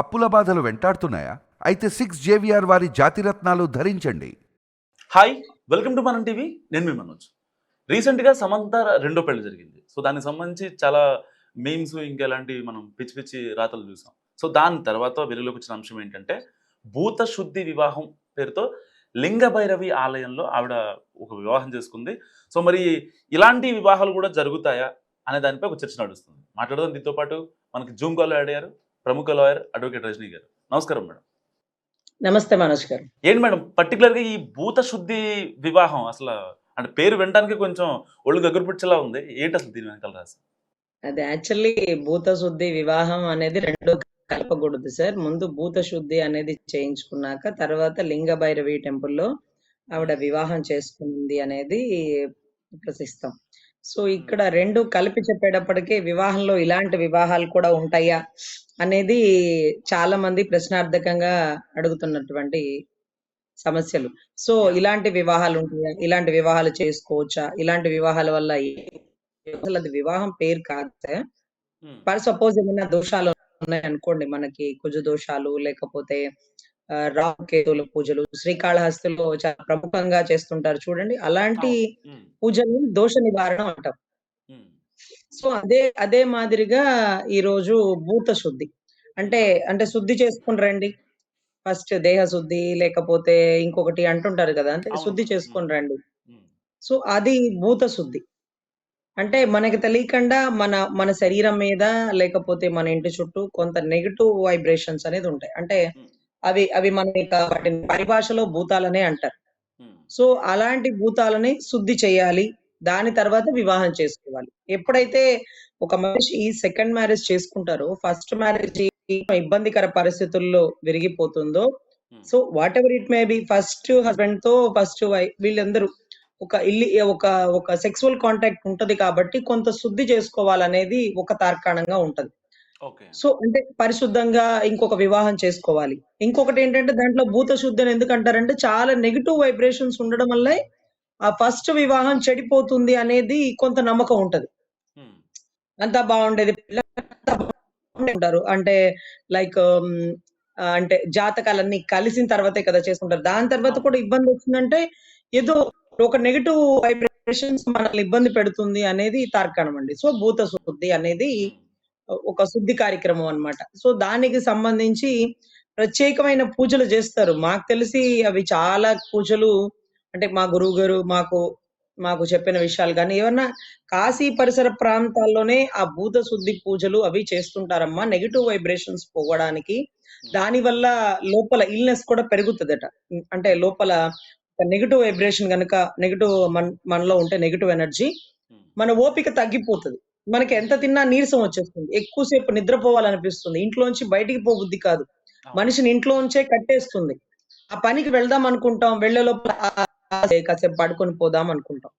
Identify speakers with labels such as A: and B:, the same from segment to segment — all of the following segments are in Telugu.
A: అప్పుల బాధలు వెంటాడుతున్నాయా? అయితే సిక్స్ జేవిఆర్ వారి జాతిరత్నాలు ధరించండి.
B: Hi welcome to Manam TV. నేను మీ మనోజ్. రీసెంట్గా సమంత రెండో పెళ్ళి జరిగింది. సో దానికి సంబంధించి చాలా మీమ్స్ ఇంకా ఇలాంటివి మనం పిచ్చి పిచ్చి రాతలు చూసాం. సో దాని తర్వాత వెలుగులోకి వచ్చిన అంశం ఏంటంటే భూత శుద్ధి వివాహం పేరుతో లింగభైరవి ఆలయంలో ఆవిడ ఒక వివాహం చేసుకుంది. సో మరి ఇలాంటి వివాహాలు కూడా జరుగుతాయా అనే దానిపై ఒక చర్చ నడుస్తుంది. మాట్లాడదాం దీంతో పాటు. మనకి జూమ్ కాల్ అడిగారు ప్రముఖ లాయర్ అడ్వకేట్ రజనీ గారు. నమస్కారం మేడం.
C: నమస్తే మనోజ్ గారు.
B: ఏంటి మేడం పర్టికులర్గా ఈ భూత శుద్ధి వివాహం అసలు అంటే పేరు వినడానికి కొంచెం ఒళ్ళు గగురు పిచ్చలా ఉంది. ఏంటి అసలు దీని వెనకాల రాసి
C: అది యాక్చువల్లీ భూత శుద్ధి వివాహం అనేది రెండు కలపకూడదు సార్. ముందు భూత శుద్ధి అనేది చేయించుకున్నాక తర్వాత లింగ భైరవి టెంపుల్లో ఆవిడ వివాహం చేసుకుంది అనేది ప్రసిస్తాం సో ఇక్కడ రెండు కలిపి చెప్పేటప్పటికి వివాహంలో ఇలాంటి వివాహాలు కూడా ఉంటాయా అనేది చాలా మంది ప్రశ్నార్థకంగా అడుగుతున్నటువంటి సమస్యలు. సో ఇలాంటి వివాహాలు ఉంటాయా? ఇలాంటి వివాహాలు చేసుకోవచ్చా? ఇలాంటి వివాహాల వల్ల అది వివాహం పేరు కాదు? ఫర్ సపోజ్ ఏమైనా దోషాలు ఉన్నాయి అనుకోండి మనకి కుజ దోషాలు లేకపోతే రాహుకేతుల పూజలు శ్రీకాళహస్తిలో చాలా ప్రముఖంగా చేస్తుంటారు చూడండి. అలాంటి
B: ఉమ్,
C: పూజల్ని దోష నివారణ అంటాం. సో అదే అదే మాదిరిగా ఈ రోజు భూత శుద్ధి. అంటే అంటే శుద్ధి చేసుకుని రండి. ఫస్ట్ దేహ శుద్ధి లేకపోతే ఇంకొకటి అంటుంటారు కదా అంటే. శుద్ధి చేసుకొని రండి. సో అది భూత శుద్ధి. అంటే మనకి తెలియకుండా మన మన శరీరం మీద లేకపోతే మన ఇంటి చుట్టూ కొంత నెగిటివ్ వైబ్రేషన్స్ అనేది ఉంటాయి. అంటే అవి అవి మన వాటిని పరిభాషలో భూతాలనే అంటారు. సో అలాంటి భూతాలని శుద్ధి చేయాలి దాని తర్వాత వివాహం చేసుకోవాలి. ఎప్పుడైతే ఒక మనిషి సెకండ్ మ్యారేజ్ చేసుకుంటారో ఫస్ట్ మ్యారేజ్ ఇబ్బందికర పరిస్థితుల్లో విరిగిపోతుందో
B: ఉమ్,
C: so whatever it may be first హస్బెండ్తో ఫస్ట్ వైఫ్ వీళ్ళందరూ ఒక ఇల్లి ఒక ఒక సెక్సువల్ కాంటాక్ట్ ఉంటది కాబట్టి కొంత శుద్ధి చేసుకోవాలనేది ఒక తార్కాణంగా ఉంటది. సో అంటే పరిశుద్ధంగా ఇంకొక వివాహం చేసుకోవాలి. ఇంకొకటి ఏంటంటే దాంట్లో భూత శుద్ధి అని ఎందుకు అంటారంటే చాలా నెగిటివ్ వైబ్రేషన్స్ ఉండడం వల్ల ఆ ఫస్ట్ వివాహం చెడిపోతుంది అనేది కొంత నమ్మకం ఉంటది. అంతా బాగుండేది. ఉంటారు. అంటే లైక్ అంటే జాతకాలన్నీ కలిసిన తర్వాతే కదా చేసుకుంటారు. దాని తర్వాత కూడా ఇబ్బంది వచ్చిందంటే ఏదో ఒక నెగిటివ్ వైబ్రేషన్స్ మనల్ని ఇబ్బంది పెడుతుంది అనేది తార్కాణం అండి. సో భూత శుద్ధి అనేది ఒక శుద్ధి కార్యక్రమం అన్నమాట. సో దానికి సంబంధించి ప్రత్యేకమైన పూజలు చేస్తారు. మాకు తెలిసి అవి చాలా పూజలు అంటే మా గురువు గారు మాకు మాకు చెప్పిన విషయాలు కానీ ఏమన్నా కాశీ పరిసర ప్రాంతాల్లోనే ఆ భూత శుద్ధి పూజలు అవి చేస్తుంటారమ్మా. నెగిటివ్ వైబ్రేషన్స్ పోవడానికి. దాని వల్ల లోపల ఇల్నెస్ కూడా పెరుగుతుందట. అంటే లోపల నెగిటివ్ వైబ్రేషన్ గనుక నెగిటివ్ మన మనలో ఉంటే నెగిటివ్ ఎనర్జీ మన ఓపిక తగ్గిపోతుంది. మనకి ఎంత తిన్నా నీరసం వచ్చేస్తుంది. ఎక్కువసేపు నిద్రపోవాలనిపిస్తుంది. ఇంట్లోంచి బయటికి పో బుద్ధి కాదు మనిషిని ఇంట్లోంచే కట్టేస్తుంది. ఆ పనికి వెళ్దాం అనుకుంటాం. వెళ్ళే లోపల "ఆ, ఆ, కాసేపు పడుకొని పోదాం అనుకుంటాం.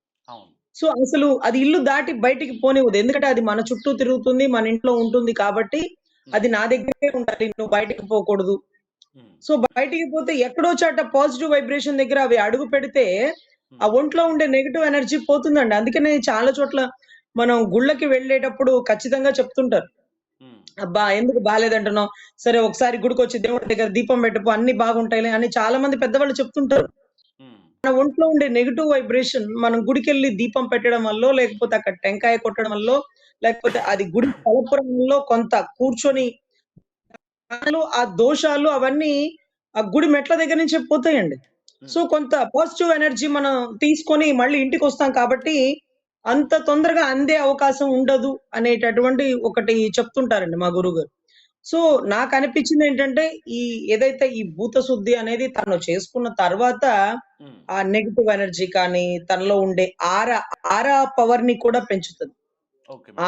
C: సో అసలు అది ఇల్లు దాటి బయటికి పోనివ్వదు. ఎందుకంటే అది మన చుట్టూ తిరుగుతుంది మన ఇంట్లో ఉంటుంది కాబట్టి అది నా దగ్గరే ఉండాలి. నువ్వు బయటికి పోకూడదు. సో బయటికి పోతే ఎక్కడో చాట పాజిటివ్ వైబ్రేషన్ దగ్గర అవి అడుగు పెడితే ఆ ఒంట్లో ఉండే నెగిటివ్ ఎనర్జీ పోతుందండి. అందుకనే చాలా చోట్ల మనం గుళ్ళకి వెళ్ళేటప్పుడు ఖచ్చితంగా చెప్తుంటారు. అబ్బా ఎందుకు బాగాలేదంటున్నావు సరే ఒకసారి గుడికి వచ్చి దేవుడి దగ్గర దీపం పెట్టుకో అన్ని బాగుంటాయిలే అని చాలా మంది పెద్దవాళ్ళు చెప్తుంటారు. మన ఒంట్లో ఉండే నెగిటివ్ వైబ్రేషన్ మనం గుడికి వెళ్ళి దీపం పెట్టడం వల్ల లేకపోతే అక్కడ టెంకాయ కొట్టడం వల్ల లేకపోతే అది గుడి తలపురంలో కొంత కూర్చొని ఆ దోషాలు అవన్నీ ఆ గుడి మెట్ల దగ్గర నుంచే పోతాయండి. సో కొంత పాజిటివ్ ఎనర్జీ మనం తీసుకొని మళ్ళీ ఇంటికి వస్తాం కాబట్టి అంత తొందరగా అందే అవకాశం ఉండదు అనేటటువంటి ఒకటి చెప్తుంటారండి మా గురువు గారు సో నాకు అనిపించింది ఏంటంటే ఈ ఏదైతే ఈ భూత శుద్ధి అనేది తను చేసుకున్న తర్వాత ఆ నెగిటివ్ ఎనర్జీ కానీ తనలో ఉండే ఆరా ఆరా పవర్ని కూడా పెంచుతుంది.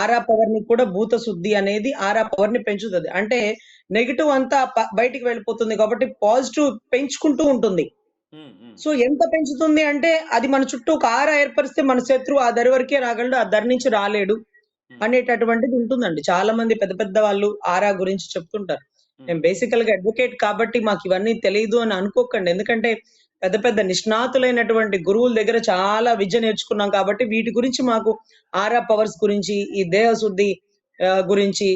C: ఆరా పవర్ని కూడా భూత శుద్ధి అనేది ఆరా పవర్ని పెంచుతుంది. అంటే నెగిటివ్ అంతా బయటికి వెళ్ళిపోతుంది కాబట్టి పాజిటివ్ పెంచుకుంటూ ఉంటుంది. సో ఎంత పెంచుతుంది అంటే అది మన చుట్టూ ఒక ఆరా ఏర్పరిస్తే మన శత్రువు ఆ దరి వరకే రాగలడు ఆ దరి నుంచి రాలేడు అనేటటువంటిది ఉంటుందండి. చాలా మంది పెద్ద పెద్ద వాళ్ళు ఆరా గురించి చెప్తుంటారు. నేను బేసికల్గా అడ్వకేట్ కాబట్టి మాకు ఇవన్నీ తెలియదు అని అనుకోకండి. ఎందుకంటే పెద్ద పెద్ద నిష్ణాతులైనటువంటి గురువుల దగ్గర చాలా విద్య నేర్చుకున్నాం కాబట్టి వీటి గురించి మాకు ఆరా పవర్స్ గురించి ఈ దేహశుద్ధి గురించి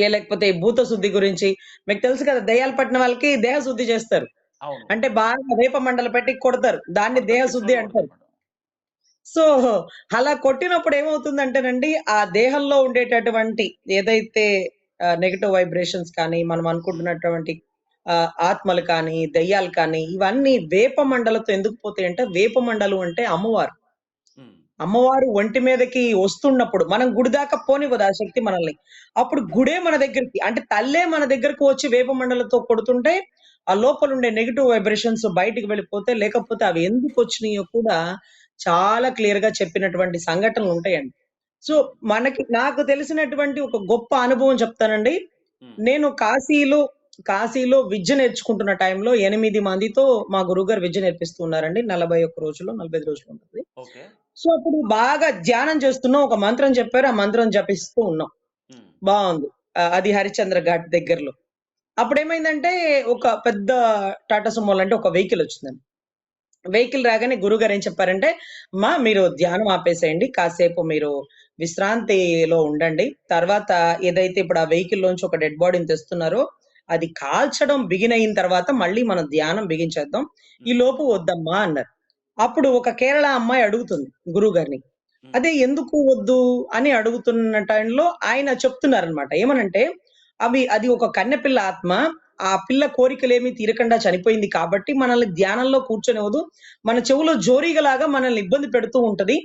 C: ఏ లేకపోతే భూత శుద్ధి గురించి మీకు తెలుసు కదా దయ్యాలు పట్టిన వాళ్ళకి దేహ శుద్ధి చేస్తారు. అంటే బాగా వేప మండలు పెట్టి కొడతారు. దాన్ని దేహ శుద్ధి అంటారు. సో అలా కొట్టినప్పుడు ఏమవుతుందంటేనండి ఆ దేహంలో ఉండేటటువంటి ఏదైతే నెగటివ్ వైబ్రేషన్స్ కానీ మనం అనుకుంటున్నటువంటి ఆత్మలు కానీ దయ్యాలు కానీ ఇవన్నీ వేప మండలతో ఎందుకు పోతాయి అంటే వేప మండలు అంటే అమ్మవారు. అమ్మవారు ఒంటి మీదకి వస్తున్నప్పుడు మనం గుడి దాకా పోనివ్వదు ఆ శక్తి మనల్ని. అప్పుడు గుడే మన దగ్గరికి అంటే తల్లే మన దగ్గరకు వచ్చి వేప మండలతో కొడుతుంటే ఆ లోపల ఉండే నెగిటివ్ వైబ్రేషన్స్ బయటికి వెళ్ళిపోతే లేకపోతే అవి ఎందుకు వచ్చినాయో కూడా చాలా క్లియర్గా చెప్పినటువంటి సంఘటనలు ఉంటాయండి. సో మనకి నాకు తెలిసినటువంటి ఒక గొప్ప అనుభవం చెప్తానండి. నేను కాశీలో కాశీలో విద్య నేర్చుకుంటున్న టైంలో ఎనిమిది మందితో మా గురుగారు విద్య నేర్పిస్తున్నారండి నలభై ఒక్క రోజులు నలభై రోజులు ఉంటుంది. సో అప్పుడు బాగా ధ్యానం చేస్తున్నాం ఒక మంత్రం చెప్పారు. ఆ మంత్రం జపిస్తూ ఉన్నాం. బాగుంది. అది హరిశ్చంద్ర ఘాట్ దగ్గరలో. అప్పుడు ఏమైందంటే ఒక పెద్ద టాటా సుమోల్ అంటే ఒక వెహికల్ వచ్చిందండి వెహికల్ రాగానే గురుగారు ఏం చెప్పారంటే అమ్మా మీరు ధ్యానం ఆపేసేయండి కాసేపు మీరు విశ్రాంతిలో ఉండండి. తర్వాత ఏదైతే ఇప్పుడు ఆ వెహికల్ లోంచి ఒక డెడ్ బాడీని తెస్తున్నారో అది కాల్చడం బిగిన్ అయిన తర్వాత మళ్ళీ మనం ధ్యానం బిగించేద్దాం. ఈ లోపు వద్దమ్మా అన్నారు. అప్పుడు ఒక కేరళ అమ్మాయి అడుగుతుంది గురువు గారిని అదే ఎందుకు వద్దు? అని అడుగుతున్న టైంలో ఆయన చెప్తున్నారనమాట ఏమనంటే అవి అది ఒక కన్నెపిల్ల ఆత్మ. ఆ పిల్ల కోరికలేమీ తీరకుండా చనిపోయింది కాబట్టి మనల్ని ధ్యానంలో కూర్చొనివ్వదు. మన చెవులో జోరీగలాగా మనల్ని ఇబ్బంది పెడుతూ ఉంటది.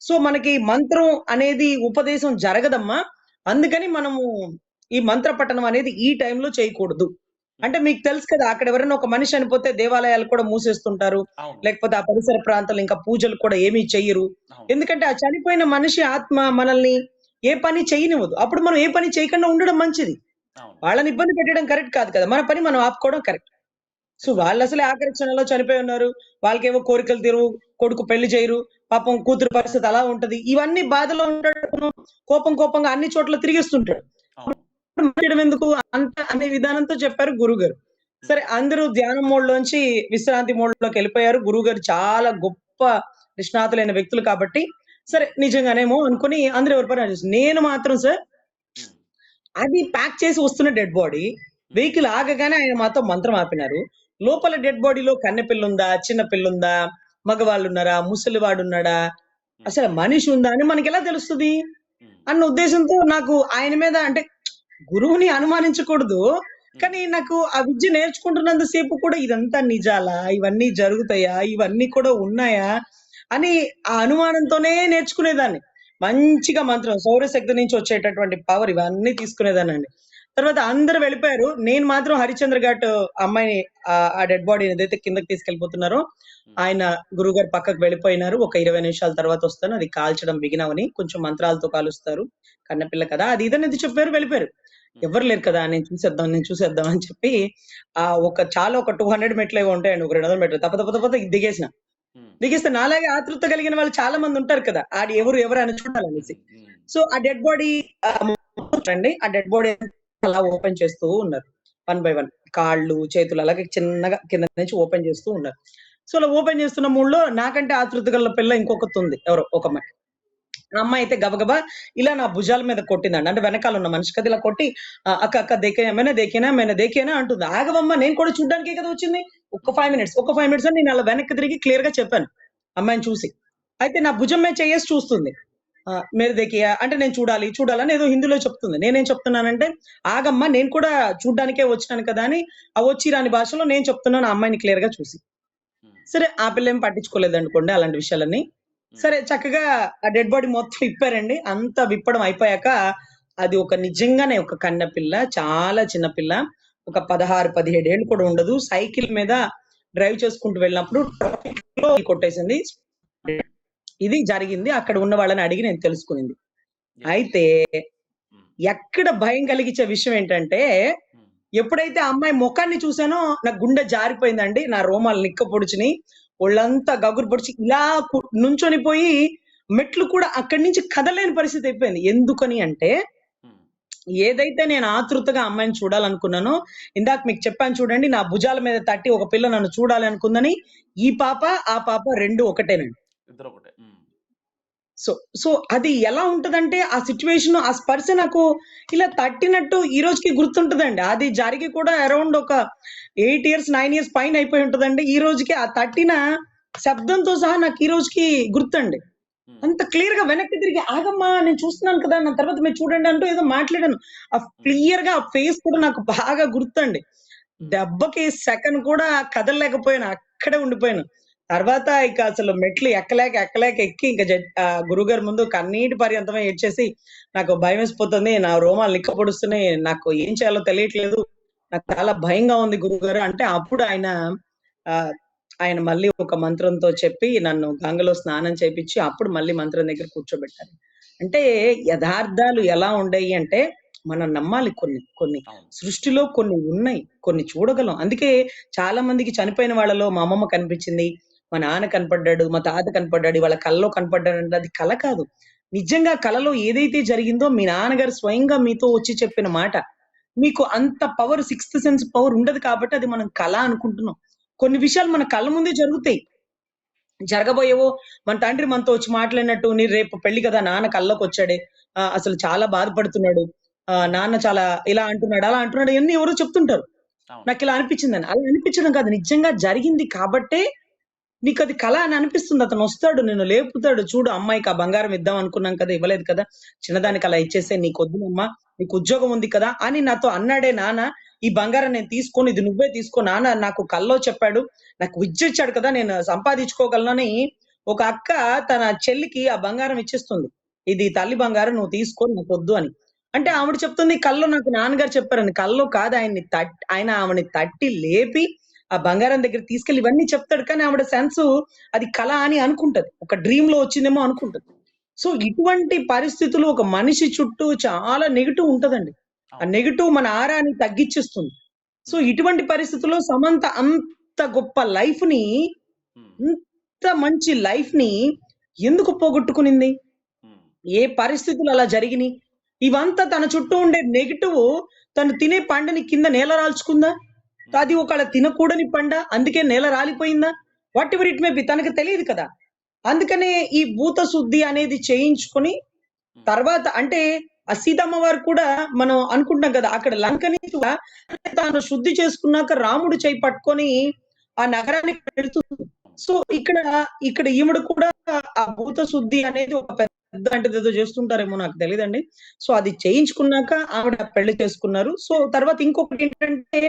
C: సో మనకి మంత్రం అనేది ఉపదేశం జరగదమ్మా. అందుకని మనము ఈ మంత్ర పఠనం అనేది ఈ టైంలో చేయకూడదు. అంటే మీకు తెలుసు కదా అక్కడ ఎవరైనా ఒక మనిషి చనిపోతే దేవాలయాలు కూడా మూసేస్తుంటారు. లేకపోతే ఆ పరిసర ప్రాంతాలు ఇంకా పూజలు కూడా ఏమీ చెయ్యరు. ఎందుకంటే ఆ చనిపోయిన మనిషి ఆత్మ మనల్ని ఏ పని చేయనివ్వదు. అప్పుడు మనం ఏ పని చేయకుండా ఉండడం మంచిది. వాళ్ళని ఇబ్బంది పెట్టడం కరెక్ట్ కాదు కదా. మన పని మనం ఆపుకోవడం కరెక్ట్. సో వాళ్ళు అసలే ఆఖరి క్షణంలో చనిపోయి ఉన్నారు. వాళ్ళకేవో కోరికలు తీరు కొడుకు పెళ్ళి చేయరు పాపం కూతురు పరిస్థితి అలా ఉంటది. ఇవన్నీ బాధలో ఉంటాడు కోపం కోపంగా అన్ని చోట్ల తిరిగిస్తుంటాడు. ఎందుకు? అంత అనే విధానంతో చెప్పారు గురుగారు. సరే అందరూ ధ్యానం మోడ్ లోంచి విశ్రాంతి మోడ్లోకి వెళ్ళిపోయారు. గురువు గారు చాలా గొప్ప నిష్ణాతులైన వ్యక్తులు కాబట్టి. సరే నిజంగానేమో అనుకుని అందరూ ఎవరి పని వాళ్ళు చేస్తారు. నేను మాత్రం సార్ అది ప్యాక్ చేసి వస్తున్న డెడ్ బాడీ వెహికల్ ఆగగానే ఆయన మాతో మంత్రం ఆపినారు. లోపల డెడ్ బాడీలో కన్నె పిల్ల ఉందా చిన్న పిల్ల ఉందా మగవాళ్ళు ఉన్నారా ముసలివాడు ఉన్నాడా అసలు మనిషి ఉందా అని మనకి ఎలా తెలుస్తుంది అన్న ఉద్దేశంతో నాకు ఆయన మీద అంటే గురువుని అనుమానించకూడదు. కానీ నాకు ఆ విద్య నేర్చుకుంటున్నంతసేపు కూడా ఇదంతా నిజాలా? ఇవన్నీ జరుగుతాయా? ఇవన్నీ కూడా ఉన్నాయా? అని ఆ అనుమానంతోనే నేర్చుకునేదాన్ని. మంచిగా మంత్రం సౌరశక్తి నుంచి వచ్చేటటువంటి పవర్ ఇవన్నీ తీసుకునేదాన్ని అండి తర్వాత అందరూ వెళ్ళిపోయారు. నేను మాత్రం హరిచంద్ర ఘాట్ అమ్మాయిని ఆ- ఆ డెడ్ బాడీని ఏదైతే కిందకి తీసుకెళ్ళిపోతున్నారో ఆయన గురుగారు పక్కకు వెళ్ళిపోయినారు. ఒక ఇరవై నిమిషాల తర్వాత వస్తాను. అది కాల్చడం బిగినవని కొంచెం మంత్రాలతో కాలుస్తారు. కన్నపిల్ల కదా అది ఇదని చెప్పారు? వెళ్ళిపోయారు. ఎవరు లేరు కదా నేను చూసేద్దాం నేను చూసేద్దాం అని చెప్పి ఆ ఒక చాలా ఒక టూ హండ్రెడ్ మెట్లు ఏవో ఉంటాయండి. ఒక రెండు వందల మెట్లు తప్ప తప్ప తప్ప దిగేసిన.
B: ఉమ్,
C: దిగేస్తే నాలాగే ఆతృత కలిగిన వాళ్ళు చాలా మంది ఉంటారు కదా. ఆడి ఎవరు ఎవరు అని చూడాలనేసి సో ఆ డెడ్ బాడీ అండి ఆ డెడ్ బాడీ అలా ఓపెన్ చేస్తూ ఉన్నారు. వన్ బై వన్ కాళ్ళు చేతులు అలాగే చిన్నగా కింద నుంచి ఓపెన్ చేస్తూ ఉన్నారు. సో అలా ఓపెన్ చేస్తున్న మూడులో నాకంటే ఆతృత గల పిల్ల ఇంకొకటి ఉంది. ఎవరో? ఒక అమ్మాయి. అమ్మాయి అయితే గబగబా ఇలా నా భుజాల మీద కొట్టిందండి. అంటే వెనకాల ఉన్న మనిషి కదా ఇలా కొట్టి "ఆ, అక్క అక్క దేకేనా? మేనే దేకేనా? మేనే దేకేనా? అంటుంది. ఆగవమ్మ నేను కూడా చూడ్డానికే కదా వచ్చింది. ఒక్క ఫైవ్ మినిట్స్ ఒక్క ఫైవ్ మినిట్స్ అని నేను అలా వెనక్కి తిరిగి క్లియర్గా చెప్పాను. అమ్మాయిని చూసి. అయితే నా భుజం మీద చేయేసి చూస్తుంది. మీరు దేకియా అంటే నేను చూడాలి చూడాలని ఏదో హిందీలో చెప్తుంది. నేనేం చెప్తున్నానంటే ఆగమ్మ నేను కూడా చూడ్డానికే వచ్చినాను కదా అని ఆ వచ్చి రాని భాషలో నేను చెప్తున్నాను ఆ అమ్మాయిని క్లియర్గా చూసి సరే ఆ పిల్ల ఏం పట్టించుకోలేదు అనుకోండి అలాంటి విషయాలన్నీ. సరే చక్కగా ఆ డెడ్ బాడీ మొత్తం విప్పారండి. అంత విప్పడం అయిపోయాక అది ఒక నిజంగానే ఒక కన్న పిల్ల చాలా చిన్న పిల్ల. ఒక పదహారు పదిహేడు ఏళ్ళు కూడా ఉండదు. సైకిల్ మీద డ్రైవ్ చేసుకుంటూ వెళ్ళినప్పుడు ట్రాఫిక్లో కొట్టేసింది. ఇది జరిగింది. అక్కడ ఉన్న వాళ్ళని అడిగి నేను తెలుసుకునింది. అయితే
B: ఉమ్,
C: ఎక్కడ భయం కలిగించే విషయం ఏంటంటే
B: ఉమ్,
C: ఎప్పుడైతే అమ్మాయి ముఖాన్ని చూసానో నా గుండె జారిపోయిందండి. నా రోమాలు నిక్క పొడిచిని ఒళ్ళంతా గగురు పొడిచి ఇలా నుంచొని పోయి మెట్లు కూడా అక్కడి నుంచి కదలేని పరిస్థితి అయిపోయింది. ఎందుకని అంటే ఏదైతే నేను ఆతృతగా అమ్మాయిని చూడాలనుకున్నానో ఇందాక మీకు చెప్పాను చూడండి నా భుజాల మీద తట్టి ఒక పిల్ల నన్ను చూడాలి అనుకుందని ఈ పాప ఆ పాప రెండు ఒకటేనండి.
B: ఇద్దరు ఒకటే.
C: సో సో అది ఎలా ఉంటదంటే ఆ సిచ్యువేషన్ ఆ స్పర్శ నాకు ఇలా తట్టినట్టు ఈ రోజుకి గుర్తుంటదండి. అది జరిగి కూడా అరౌండ్ ఒక ఎయిట్ ఇయర్స్ నైన్ ఇయర్స్ పైన అయిపోయి ఉంటదండి. ఈ రోజుకి ఆ తట్టిన శబ్దంతో సహా నాకు ఈ రోజుకి గుర్తండి. అంత క్లియర్గా వెనక్కి తిరిగి ఆగమ్మా నేను చూస్తున్నాను కదా నా తర్వాత మీరు చూడండి అంటూ ఏదో మాట్లాడాను. ఆ క్లియర్గా ఆ ఫేస్ కూడా నాకు బాగా గుర్తండి. దెబ్బకి సెకండ్ కూడా కదలలేకపోయాను అక్కడే ఉండిపోయాను. తర్వాత ఇక అసలు మెట్లు ఎక్కలేక ఎక్కలేక ఎక్కి ఇంకా గురుగారి ముందు కన్నీటి పర్యంతమే ఏడ్చేసి నాకు భయం వేసిపోతుంది. నా రోమాలు నిక్క పొడుస్తున్నాయి నాకు ఏం చేయాలో తెలియట్లేదు. నాకు చాలా భయంగా ఉంది గురుగారు. అంటే అప్పుడు ఆయన ఆయన మళ్ళీ ఒక మంత్రంతో చెప్పి నన్ను గంగలో స్నానం చేపించి అప్పుడు మళ్ళీ మంత్రం దగ్గర కూర్చోబెట్టారు. అంటే యథార్థాలు ఎలా ఉండయి అంటే మనం నమ్మాలి కొన్ని కొన్ని సృష్టిలో కొన్ని ఉన్నాయి కొన్ని చూడగలం. అందుకే చాలా మందికి చనిపోయిన వాళ్ళలో మా అమ్మమ్మ కనిపించింది మా నాన్న కనపడ్డాడు మా తాత కనపడ్డాడు వాళ్ళ కళ్ళలో కనపడ్డాడు. అంటే అది కళ కాదు. నిజంగా కళలో ఏదైతే జరిగిందో మీ నాన్నగారు స్వయంగా మీతో వచ్చి చెప్పిన మాట. మీకు అంత పవర్ సిక్స్త్ సెన్స్ పవర్ ఉండదు కాబట్టి అది మనం కళ అనుకుంటున్నాం. కొన్ని విషయాలు మన కళ్ళ ముందే జరుగుతాయి. జరగబోయేవో మన తండ్రి మనతో వచ్చి మాట్లాడినట్టు నీ రేపు పెళ్ళి కదా నాన్న కళ్ళలోకి వచ్చాడే. అసలు చాలా బాధపడుతున్నాడు. ఆ, నాన్న చాలా ఇలా అంటున్నాడు అలా అంటున్నాడు ఇవన్నీ ఎవరో చెప్తుంటారు. నాకు ఇలా అనిపించిందని. అలా అనిపించడం కాదు. నిజంగా జరిగింది కాబట్టే నీకు అది కళ అని అనిపిస్తుంది. అతను వస్తాడు నేను లేపుతాడు. చూడు అమ్మాయికి ఆ బంగారం ఇద్దాం అనుకున్నాం కదా ఇవ్వలేదు కదా. చిన్నదానికి అలా ఇచ్చేస్తే నీకు వద్దునమ్మా నీకు ఉద్యోగం ఉంది కదా అని నాతో అన్నాడే నాన్న. ఈ బంగారం నేను తీసుకొని ఇది నువ్వే తీసుకో నాన్న. నాకు కల్లో చెప్పాడు. నాకు విద్య ఇచ్చాడు కదా నేను సంపాదించుకోగలనని ఒక అక్క తన చెల్లికి ఆ బంగారం ఇచ్చేస్తుంది. ఇది తల్లి బంగారం నువ్వు తీసుకొని నాకు వద్దు అని. అంటే ఆవిడ చెప్తుంది కల్లో నాకు నాన్నగారు చెప్పారని. కల్లో కాదు ఆయన్ని తట్టి ఆయన ఆమెని తట్టి లేపి ఆ బంగారం దగ్గర తీసుకెళ్ళి ఇవన్నీ చెప్తాడు కానీ ఆవిడ సెన్స్ అది కళ అని అనుకుంటది. ఒక డ్రీమ్లో వచ్చిందేమో అనుకుంటది. సో ఇటువంటి పరిస్థితులు ఒక మనిషి చుట్టూ చాలా నెగిటివ్ ఉంటదండి. ఆ నెగిటివ్ మన ఆరాన్ని తగ్గించేస్తుంది. సో ఇటువంటి పరిస్థితుల్లో సమంత అంత గొప్ప
B: లైఫ్ని
C: ఇంత మంచి లైఫ్ని ఎందుకు పోగొట్టుకునింది? ఏ పరిస్థితులు అలా జరిగినాయి? ఇవంతా తన చుట్టూ ఉండే నెగిటివ్ తను తినే పంటని కింద నేల రాల్చుకుందా? అది ఒకళ్ళ తినకూడని పంట అందుకే నేల రాలిపోయిందా? Whatever it may be తనకు తెలియదు కదా. అందుకనే ఈ భూత శుద్ధి అనేది చేయించుకొని తర్వాత అంటే ఆ సీతమ్మ వారు కూడా మనం అనుకుంటాం కదా అక్కడ లంకని తాను శుద్ధి చేసుకున్నాక రాముడు చేయి పట్టుకొని ఆ నగరానికి వెళ్తుంది సో ఇక్కడ ఇక్కడ ఈవిడ కూడా ఆ భూత శుద్ధి అనేది ఒక పెద్ద అంటే ఏదో చేస్తుంటారేమో నాకు తెలియదండి సో అది చేయించుకున్నాక ఆవిడ పెళ్ళి చేసుకున్నారు. సో తర్వాత ఇంకొకటి ఏంటంటే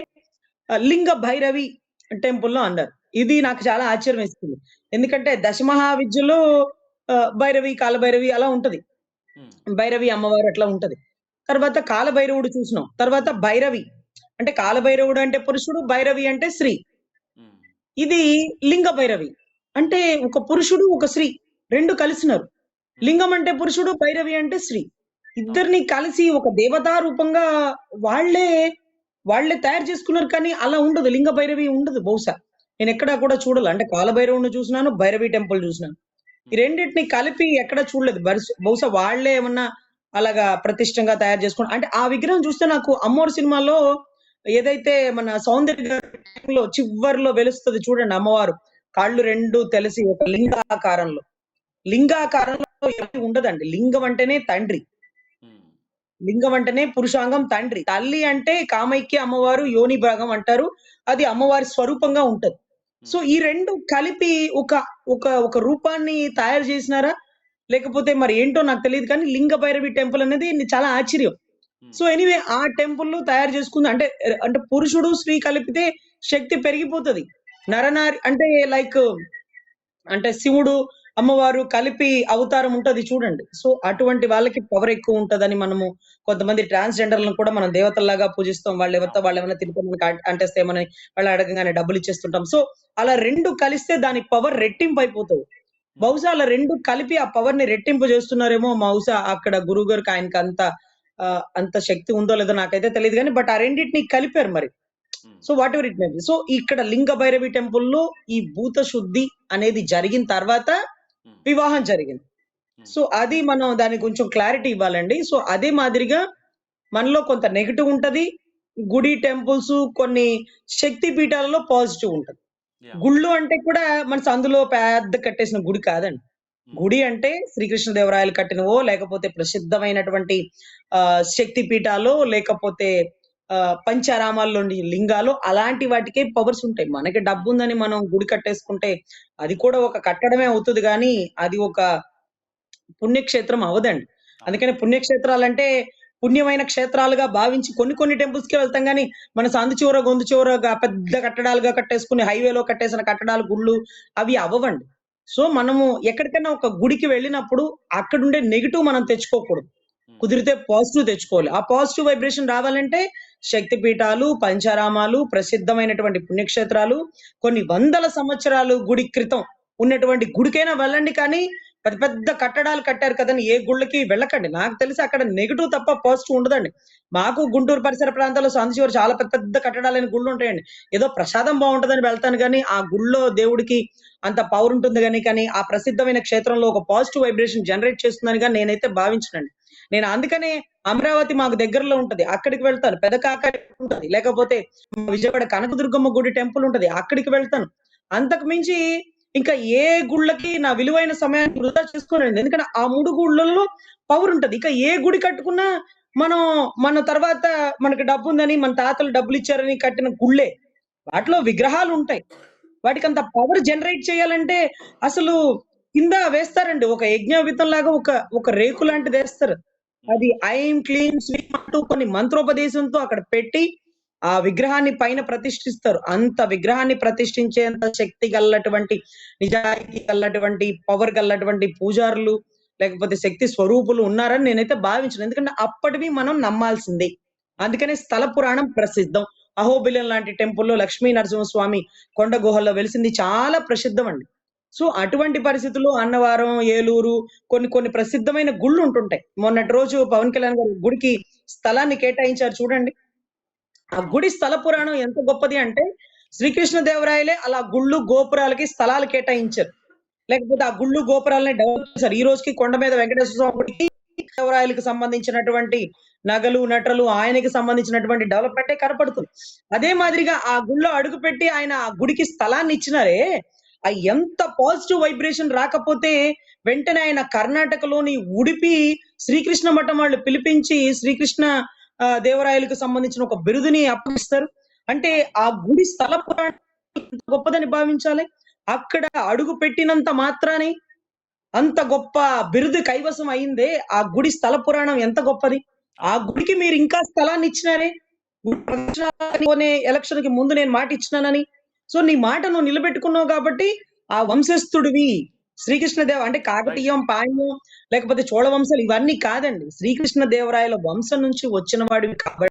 C: లింగ భైరవి టెంపుల్లో అన్నారు ఇది నాకు చాలా ఆశ్చర్యం వేస్తుంది ఎందుకంటే దశమహా విద్యలో ఆ, భైరవి కాలభైరవి అలా ఉంటది. భైరవి అమ్మవారు అట్లా ఉంటది. తర్వాత కాలభైరవుడు చూసినాం. తర్వాత భైరవి. అంటే కాలభైరవుడు అంటే పురుషుడు భైరవి అంటే స్త్రీ. ఇది లింగ భైరవి. అంటే ఒక పురుషుడు ఒక స్త్రీ రెండు కలిసినారు. లింగం అంటే పురుషుడు భైరవి అంటే స్త్రీ. ఇద్దరిని కలిసి ఒక దేవతా రూపంగా వాళ్ళే వాళ్ళే తయారు చేసుకున్నారు కానీ అలా ఉండదు. లింగ భైరవి ఉండదు బహుశా. నేను ఎక్కడా కూడా చూడాలి. అంటే కాలభైరవుని చూసినాను భైరవి టెంపుల్ చూసినాను. ఈ రెండింటిని కలిపి ఎక్కడ చూడలేదు. బహుశా- వాళ్ళే వాళ్ళే ఏమన్నా అలాగా ప్రతిష్టంగా తయారు చేసుకుని అంటే ఆ విగ్రహం చూస్తే నాకు అమ్మోరు సినిమాలో ఏదైతే మన సౌందర్య లో చివర్లో వెలుస్తుంది చూడండి అమ్మవారు. కాళ్ళు రెండు తెలిసి ఒక లింగాకారంలో. లింగాకారంలో ఏమీ ఉండదండి. లింగం అంటేనే తండ్రి. లింగం అంటేనే పురుషాంగం తండ్రి. తల్లి అంటే కామైక్య అమ్మవారు యోని భాగం అంటారు. అది అమ్మవారి స్వరూపంగా ఉంటది. సో ఈ రెండు కలిపి ఒక ఒక ఒక రూపాన్ని తయారు చేసినారా? లేకపోతే మరి ఏంటో నాకు తెలియదు కానీ లింగ భైరవి టెంపుల్ అనేది చాలా ఆశ్చర్యం. సో ఎనీవే ఆ టెంపుల్ తయారు చేసుకుంది. అంటే అంటే పురుషుడు స్త్రీ కలిపితే శక్తి పెరిగిపోతది. నరనారి అంటే లైక్ అంటే శివుడు అమ్మవారు కలిపి అవతారం ఉంటుంది చూడండి. సో అటువంటి వాళ్ళకి పవర్ ఎక్కువ ఉంటుందని మనము కొంతమంది ట్రాన్స్జెండర్లను కూడా మనం దేవతల్లాగా పూజిస్తాం. వాళ్ళు ఎవరితో వాళ్ళు ఏమైనా తిరుపతి మనకి అంట- అంటేస్తేమని వాళ్ళు అడగగానే డబ్బులు ఇచ్చేస్తుంటాం. సో అలా రెండు కలిస్తే దాని పవర్ రెట్టింపు అయిపోతుంది. బహుశా అలా రెండు కలిపి ఆ పవర్ని రెట్టింపు చేస్తున్నారేమో బహుశా అక్కడ గురువు గారికి ఆయనకి అంత ఆ, అంత శక్తి ఉందో లేదో నాకైతే తెలియదు కానీ బట్ ఆ రెండింటిని కలిపారు మరి. So whatever it may so ఇక్కడ లింగ భైరవి టెంపుల్లో ఈ భూత శుద్ధి అనేది జరిగిన తర్వాత వివాహం జరిగింది. సో అది మనం దానికి కొంచెం క్లారిటీ ఇవ్వాలండి. సో అదే మాదిరిగా మనలో కొంత నెగిటివ్ ఉంటది. గుడి టెంపుల్స్ కొన్ని శక్తి పీఠాలలో పాజిటివ్ ఉంటది. గుళ్ళు అంటే కూడా మన అందులో పెద్ద కట్టేసిన గుడి కాదండి. గుడి అంటే శ్రీకృష్ణదేవరాయలు కట్టినవో లేకపోతే ప్రసిద్ధమైనటువంటి ఆ శక్తి పీఠాలు లేకపోతే ఆ పంచారామాల్లోని లింగాలు అలాంటి వాటికే పవర్స్ ఉంటాయి. మనకి డబ్బు ఉందని మనం గుడి కట్టేసుకుంటే అది కూడా ఒక కట్టడమే అవుతుంది కానీ అది ఒక పుణ్యక్షేత్రం అవదండి అందుకని పుణ్యక్షేత్రాలంటే పుణ్యమైన క్షేత్రాలుగా భావించి కొన్ని కొన్ని టెంపుల్స్కి వెళ్తాం కానీ మన సందు చివర గొంతు చివరగా పెద్ద కట్టడాలుగా కట్టేసుకుని హైవేలో కట్టేసిన కట్టడాలు గుళ్ళు అవి అవ్వండి సో మనము ఎక్కడికైనా ఒక గుడికి వెళ్ళినప్పుడు అక్కడుండే నెగిటివ్ మనం తెచ్చుకోకూడదు. Hmm. కుదిరితే పాజిటివ్ తెచ్చుకోవాలి. ఆ పాజిటివ్ వైబ్రేషన్ రావాలంటే శక్తి పీఠాలు పంచారామాలు ప్రసిద్ధమైనటువంటి పుణ్యక్షేత్రాలు కొన్ని వందల సంవత్సరాలు గుడి క్రితం ఉన్నటువంటి గుడికైనా వెళ్ళండి కానీ పెద్ద పెద్ద కట్టడాలు కట్టారు కదని ఏ గుళ్ళకి వెళ్ళకండి. నాకు తెలిసి అక్కడ నెగిటివ్ తప్ప పాజిటివ్ ఉండదండి. మాకు గుంటూరు పరిసర ప్రాంతాల్లో సాంతి చివరి చాలా పెద్ద పెద్ద కట్టడాలైన గుళ్ళు ఉంటాయండి. ఏదో ప్రసాదం బాగుంటుందని వెళ్తాను కానీ ఆ గుళ్ళో దేవుడికి అంత పవర్ ఉంటుంది కానీ కానీ ఆ ప్రసిద్ధమైన క్షేత్రంలో ఒక పాజిటివ్ వైబ్రేషన్ జనరేట్ చేస్తుందని కానీ నేనైతే భావించనండి. నేను అందుకనే అమరావతి మాకు దగ్గరలో ఉంటది. అక్కడికి వెళ్తాను. పెదకాక ఉంటది. లేకపోతే విజయవాడ కనకదుర్గమ్మ గుడి టెంపుల్ ఉంటది. అక్కడికి వెళ్తాను. అంతకు మించి ఇంకా ఏ గుళ్ళకి నా విలువైన సమయాన్ని వృధా చేసుకోనండి ఎందుకంటే ఆ మూడు గుళ్ళల్లో పవర్ ఉంటది. ఇంకా ఏ గుడి కట్టుకున్నా మనం మన తర్వాత మనకి డబ్బు ఉందని మన తాతలు డబ్బులు ఇచ్చారని కట్టిన గుళ్ళే. వాటిలో విగ్రహాలు ఉంటాయి. వాటికి అంత పవర్ జనరేట్ చేయాలంటే అసలు కింద వేస్తారండి. ఒక యజ్ఞవితం లాగా ఒక ఒక రేకు లాంటిది వేస్తారు. అది ఐం క్లీన్ స్లీమ్ అంటూ కొన్ని మంత్రోపదేశంతో అక్కడ పెట్టి ఆ విగ్రహాన్ని పైన ప్రతిష్ఠిస్తారు. అంత విగ్రహాన్ని ప్రతిష్ఠించేంత శక్తి గల్లటువంటి నిజాయితీ గల్లటువంటి పవర్ గల్లటువంటి పూజారులు లేకపోతే శక్తి స్వరూపులు ఉన్నారని నేనైతే భావించను. ఎందుకంటే అప్పటివి మనం నమ్మాల్సిందే. అందుకనే స్థల పురాణం ప్రసిద్ధం. అహోబిలం లాంటి టెంపుల్లో లక్ష్మీ నరసింహస్వామి కొండ గుహల్లో వెలిసింది చాలా ప్రసిద్ధం అండి. సో అటువంటి పరిస్థితుల్లో అన్నవరం ఏలూరు కొన్ని కొన్ని ప్రసిద్ధమైన గుళ్ళు ఉంటుంటాయి. మొన్నటి రోజు పవన్ కళ్యాణ్ గారు గుడికి స్థలాన్ని కేటాయించారు చూడండి. ఆ గుడి స్థల పురాణం ఎంత గొప్పది అంటే శ్రీకృష్ణ దేవరాయలే అలా గుళ్ళు గోపురాలకి స్థలాలు కేటాయించారు. లేకపోతే ఆ గుళ్ళు గోపురాలని డెవలప్ చేశారు. ఈ రోజుకి కొండ మీద వెంకటేశ్వర స్వామి గుడికి దేవరాయలకు సంబంధించినటువంటి నగలు నటలు ఆయనకి సంబంధించినటువంటి డెవలప్మెంటే కనపడుతుంది. అదే మాదిరిగా ఆ గుళ్ళో అడుగుపెట్టి ఆయన ఆ గుడికి స్థలాన్ని ఇచ్చినారే ఆ ఎంత పాజిటివ్ వైబ్రేషన్ రాకపోతే వెంటనే ఆయన కర్ణాటకలోని ఉడిపి శ్రీకృష్ణ మఠం వాళ్ళు పిలిపించి శ్రీకృష్ణ దేవరాయలకు సంబంధించిన ఒక బిరుదుని అప్పగిస్తారు. అంటే ఆ గుడి స్థల పురాణం ఎంత గొప్పదని భావించాలి? అక్కడ అడుగు పెట్టినంత మాత్రానే అంత గొప్ప బిరుదు కైవసం అయిందే ఆ గుడి స్థల పురాణం ఎంత గొప్పది? ఆ గుడికి మీరు ఇంకా స్థలాన్ని ఇచ్చినారే? ఎలక్షన్కి ముందు నేను మాట ఇచ్చినానని సో నీ మాట నువ్వు నిలబెట్టుకున్నావు కాబట్టి ఆ వంశస్థుడివి శ్రీకృష్ణదేవ అంటే కాకతీయం పాణ్యం లేకపోతే చోళ వంశాలు ఇవన్నీ కాదండి. శ్రీకృష్ణ దేవరాయల వంశం నుంచి వచ్చిన వాడివి కాబట్టి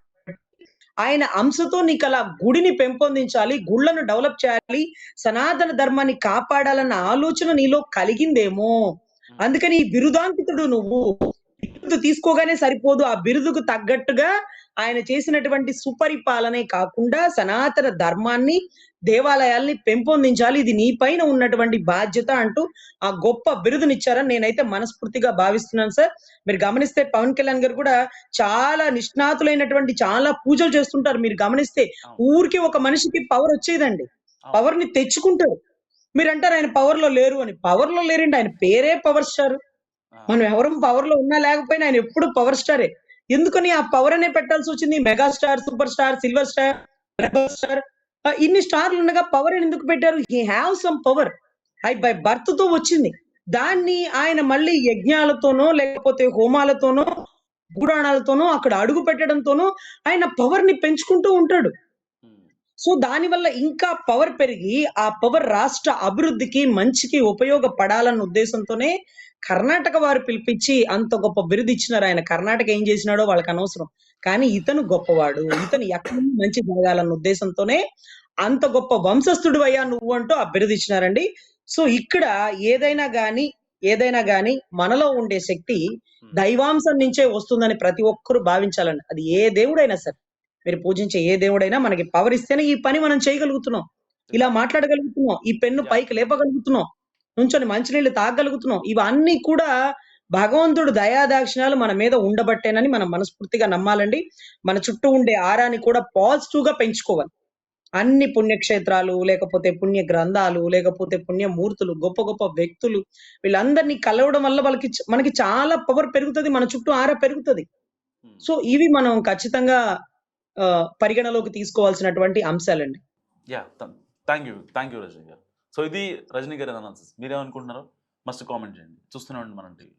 C: ఆయన అంశతో నీకు అలా గుడిని పెంపొందించాలి గుళ్ళను డెవలప్ చేయాలి సనాతన ధర్మాన్ని కాపాడాలన్న ఆలోచన నీలో కలిగిందేమో. అందుకని ఈ బిరుదాంకితుడు నువ్వు బిరుదు తీసుకోగానే సరిపోదు. ఆ బిరుదుకు తగ్గట్టుగా ఆయన చేసినటువంటి సుపరిపాలనే కాకుండా సనాతన ధర్మాన్ని దేవాలయాల్ని పెంపొందించాలి. ఇది నీ పైన ఉన్నటువంటి బాధ్యత అంటూ ఆ గొప్ప బిరుదునిచ్చారని నేనైతే మనస్ఫూర్తిగా భావిస్తున్నాను సార్. మీరు గమనిస్తే పవన్ కళ్యాణ్ గారు కూడా చాలా నిష్ణాతులైనటువంటి చాలా పూజలు చేస్తుంటారు. మీరు గమనిస్తే ఊరికి ఒక మనిషికి పవర్ వచ్చేదండి. పవర్ని తెచ్చుకుంటారు. మీరు అంటారు ఆయన పవర్లో లేరు అని. పవర్లో లేరండి. ఆయన పేరే పవర్ స్టార్ మనం ఎవరు పవర్లో ఉన్నా లేకపోయినా ఆయన ఎప్పుడు పవర్ స్టారే ఎందుకని ఆ పవర్ అనే పెట్టాల్సి వచ్చింది? Mega star super star silver star rebel star ఇన్ని స్టార్లు ఉండగా పవర్ అని ఎందుకు పెట్టారు? He have some power I by బర్త్తో వచ్చింది. దాన్ని ఆయన మళ్ళీ యజ్ఞాలతోనో లేకపోతే హోమాలతోనో గూడాణాలతోనో అక్కడ అడుగు పెట్టడంతోనో ఆయన పవర్ని పెంచుకుంటూ ఉంటాడు. సో దాని వల్ల ఇంకా పవర్ పెరిగి ఆ పవర్ రాష్ట్ర అభివృద్ధికి మంచికి ఉపయోగపడాలన్న ఉద్దేశంతోనే కర్ణాటక వారు పిలిపించి అంత గొప్ప బిరుదు ఇచ్చినారు. ఆయన కర్ణాటక ఏం చేసినాడో వాళ్ళకి అనవసరం. కానీ ఇతను గొప్పవాడు. ఇతను ఎక్కడ మంచి జరగాలన్న ఉద్దేశంతోనే అంత గొప్ప వంశస్థుడు అయ్యా నువ్వు అంటూ ఆ బిరుదు ఇచ్చినారండి. సో ఇక్కడ ఏదైనా గాని ఏదైనా గాని మనలో ఉండే శక్తి దైవాంశం నుంచే వస్తుందని ప్రతి ఒక్కరూ భావించాలండి. అది ఏ దేవుడైనా సరే. మీరు పూజించే ఏ దేవుడైనా మనకి పవర్ ఇస్తేనే ఈ పని మనం చేయగలుగుతున్నాం. ఇలా మాట్లాడగలుగుతున్నాం. ఈ పెన్ను పైకి లేపగలుగుతున్నాం. నుంచొని మంచినీళ్ళు తాగగలుగుతున్నాం ఇవన్నీ కూడా భగవంతుడు దయాదాక్షిణాలు మన మీద ఉండబట్టేనని మనం మనస్ఫూర్తిగా నమ్మాలండి. మన చుట్టూ ఉండే ఆరాని కూడా పాజిటివ్గా పెంచుకోవాలి. అన్ని పుణ్యక్షేత్రాలు లేకపోతే పుణ్య గ్రంథాలు లేకపోతే పుణ్యమూర్తులు గొప్ప గొప్ప వ్యక్తులు వీళ్ళందరినీ కలవడం వల్ల వాళ్ళకి మనకి చాలా పవర్ పెరుగుతుంది మన చుట్టూ ఆరా పెరుగుతుంది. సో ఇవి మనం ఖచ్చితంగా ఆ, పరిగణలోకి తీసుకోవాల్సినటువంటి అంశాలండి.
B: Yeah thank you thank you Rajani గారు. సో ఇది రజనీ గారి అనాలిసిస్ మీరేమనుకుంటున్నారో మస్ట్ కామెంట్ చేయండి. చూస్తూనే ఉండండి మనం టీవీ.